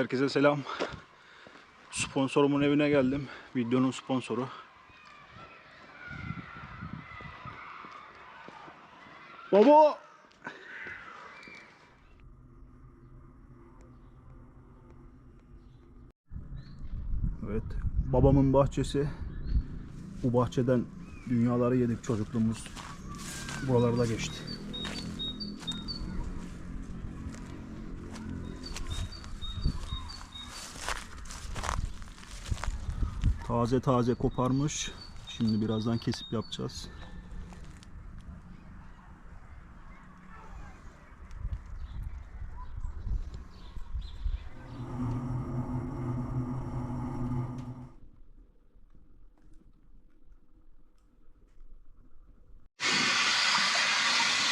Herkese selam. Sponsorumun evine geldim. Videonun sponsoru. Baba! Evet, babamın bahçesi. Bu bahçeden dünyaları yedik çocukluğumuz. Buralarda geçti. Taze taze koparmış. Şimdi birazdan kesip yapacağız.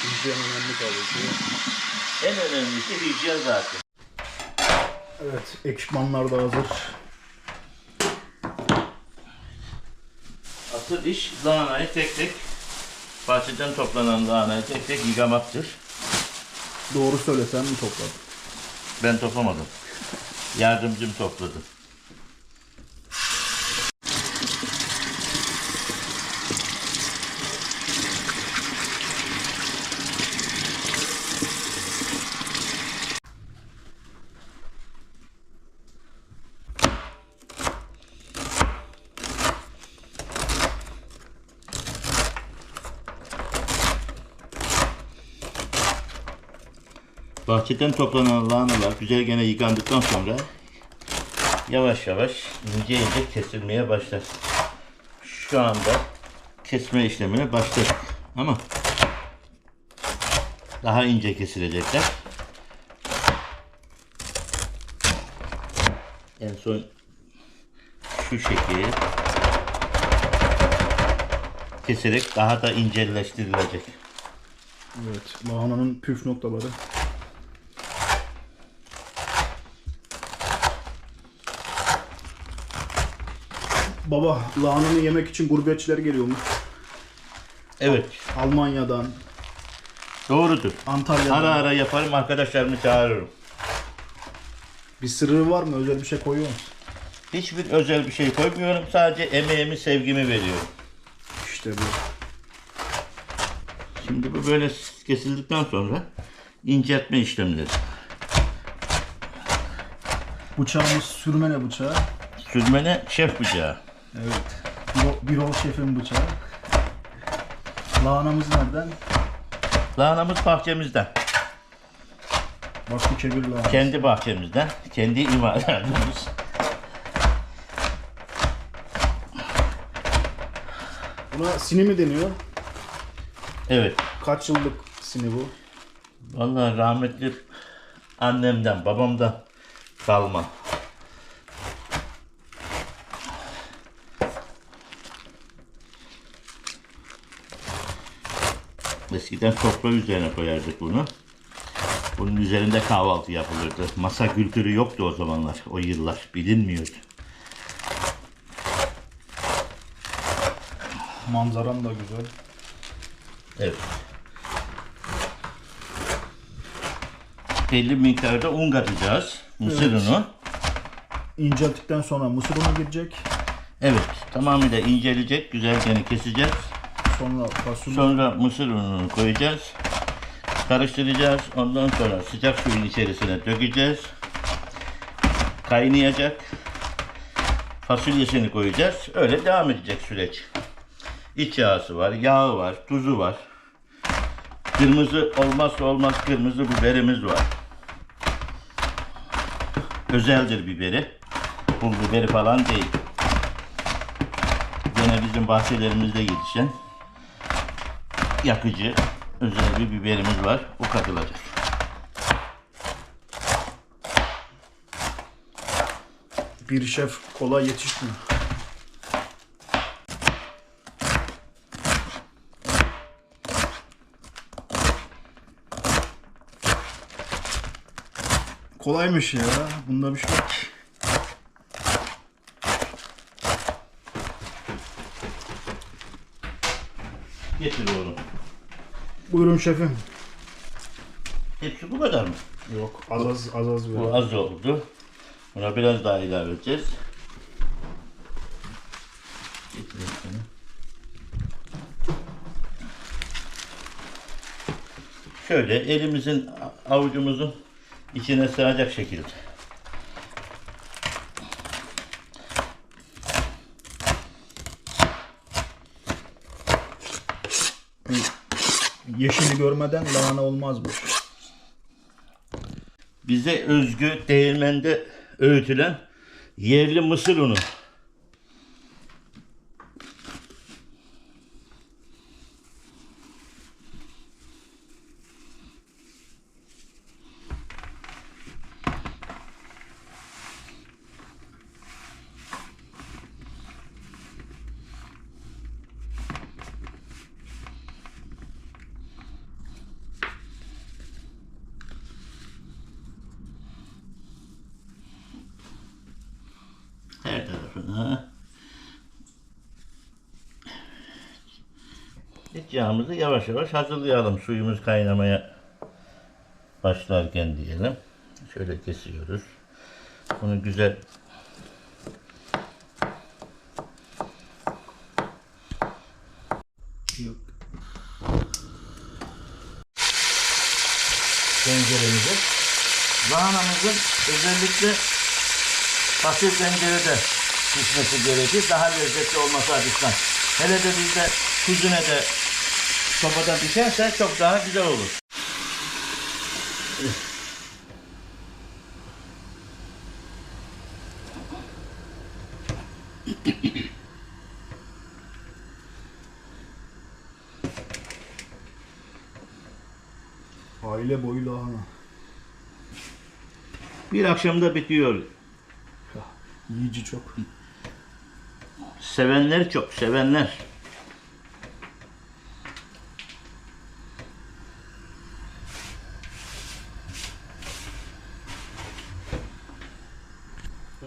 Hijyen önemli tabii ki. En önemlisi hijyen zaten. Evet, ekipmanlar da hazır. Asıl iş lahanayı tek tek bahçeden toplanan lahanayı tek tek yıkamaktır. Doğru söylesen mi topladın? Ben toplamadım. Yardımcım topladı. Bahçeden toplanan lahanalar güzel gene yıkandıktan sonra yavaş yavaş ince ince kesilmeye başlar. Şu anda kesme işlemine başladık. Ama daha ince kesilecekler. En son şu şekil keserek daha da inceleştirilecek. Evet, lahananın püf noktaları. Baba, lahananı yemek için gurbetçiler geliyormuş. Evet, Almanya'dan, doğrudur. Antalya'dan. Ara ara yaparım, arkadaşlarımı çağırırım. Bir sırrı var mı? Özel bir şey koyuyor musun? Hiçbir özel bir şey koymuyorum. Sadece emeğimi, sevgimi veriyorum. İşte bu. Şimdi bu böyle kesildikten sonra inceltme işlemleri. Bıçağımız sürmene bıçağı. Sürmene şef bıçağı. Evet. Bir, bir ol şefin bıçağı. Lahanamız nereden? Lahanamız bahçemizden. Bu kebir lahana. Kendi bahçemizden. Kendi imalatımız. Buna sini mi deniyor? Evet. Kaç yıllık sini bu? Vallahi rahmetli annemden, babamdan kalma. Eskiden sofra üzerine koyardık bunu. Bunun üzerinde kahvaltı yapılırdı. Masa kültürü yoktu o zamanlar, o yıllar. Bilinmiyordu. Manzaram da güzel. Evet. Belli miktarda un katacağız. Mısır Evet. unu. İncelttikten sonra mısır unu girecek. Evet, tamamıyla inceleyecek, güzelce keseceğiz. Sonra fasulye. Sonra mısır ununu koyacağız. Karıştıracağız. Ondan sonra sıcak suyun içerisine dökeceğiz. Kaynayacak. Fasulyesini koyacağız. Öyle devam edecek süreç. İç yağısı var, yağı var, tuzu var. Kırmızı olmazsa olmaz kırmızı biberimiz var. Özeldir biberi. Pul biberi falan değil. Gene bizim bahçelerimizde yetişen yakıcı özel bir biberimiz var. Bu katılacak. Bir şef kolay yetişmiyor. Kolaymış ya. Bunda bir şey yok. Getir oğlum. Buyurun şefim. Hepsi bu kadar mı? Yok az az az az. Bu az oldu. Buna biraz daha ilave edeceğiz. Sana. Şöyle elimizin avucumuzun içine sığacak şekilde. Yeşili görmeden lahana olmazmış. Bize özgü değirmende öğütülen yerli mısır unu. Her tarafına. İç yağımızı yavaş yavaş hazırlayalım. Suyumuz kaynamaya başlarken diyelim. Şöyle kesiyoruz. Bunu güzel Yok. tenceremizi. Lahanamızın özellikle pasif tencerede pişmesi gerekir. Daha lezzetli olması açısından. Hele de bizde kuzine de sobada pişerse çok daha güzel olur. Aile boyu lahana. Bir akşamda bitiyor. Yiyici çok. Sevenler çok, sevenler.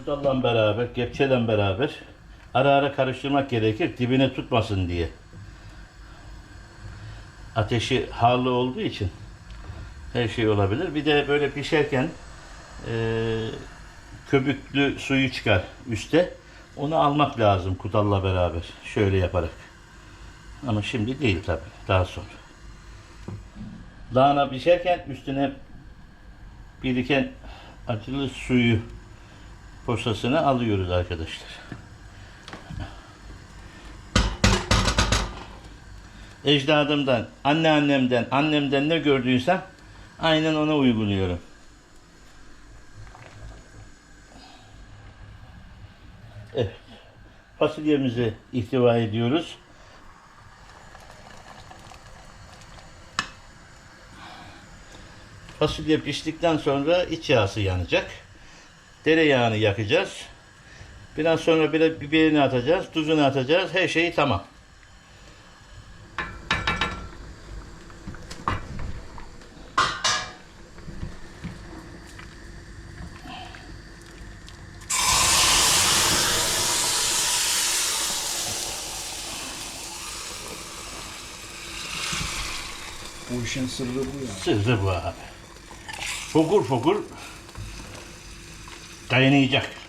Budalla beraber, kepçeyle beraber ara ara karıştırmak gerekir dibine tutmasın diye. Ateşi harlı olduğu için her şey olabilir. Bir de böyle pişerken eee köpüklü suyu çıkar üste. Onu almak lazım kutalla beraber. Şöyle yaparak. Ama şimdi değil tabi. Daha sonra. Lahana pişerken üstüne biriken acılı suyu posasını alıyoruz arkadaşlar. Ecdadımdan, anneannemden, annemden ne gördüysem aynen ona uyguluyorum. Evet. Fasulyemizi ihtiva ediyoruz. Fasulye piştikten sonra iç yağısı yanacak. Tereyağını yakacağız. Biraz sonra bir biberini atacağız, tuzunu atacağız. Her şeyi tamam. Bu işin sırrı bu ya. Sırrı bu abi. Fokur fokur kaynayacak.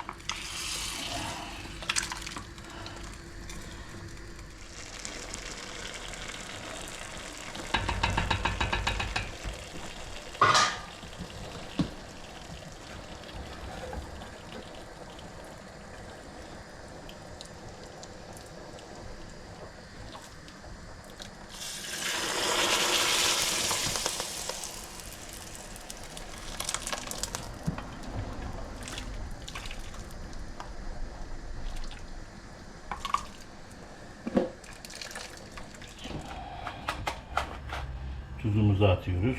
Tuzumuzu atıyoruz.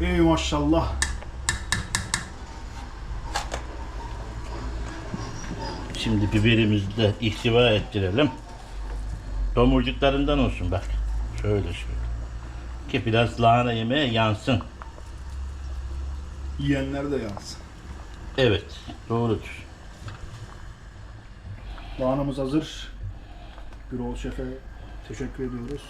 Ey maşallah. Şimdi biberimizi de ihtiva ettirelim. Domurcuklarından olsun bak. Şöyle şöyle. Ki biraz lahana yemeğe yansın. Yiyenler de yansın. Evet, doğrudur. Bağnamız hazır. Birol Şef'e teşekkür ediyoruz.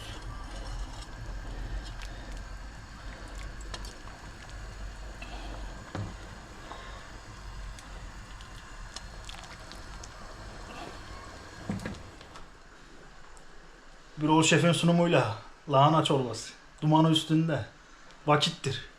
Birol Şef'in sunumuyla lahana çorbası. Dumanı üstünde. Vakittir.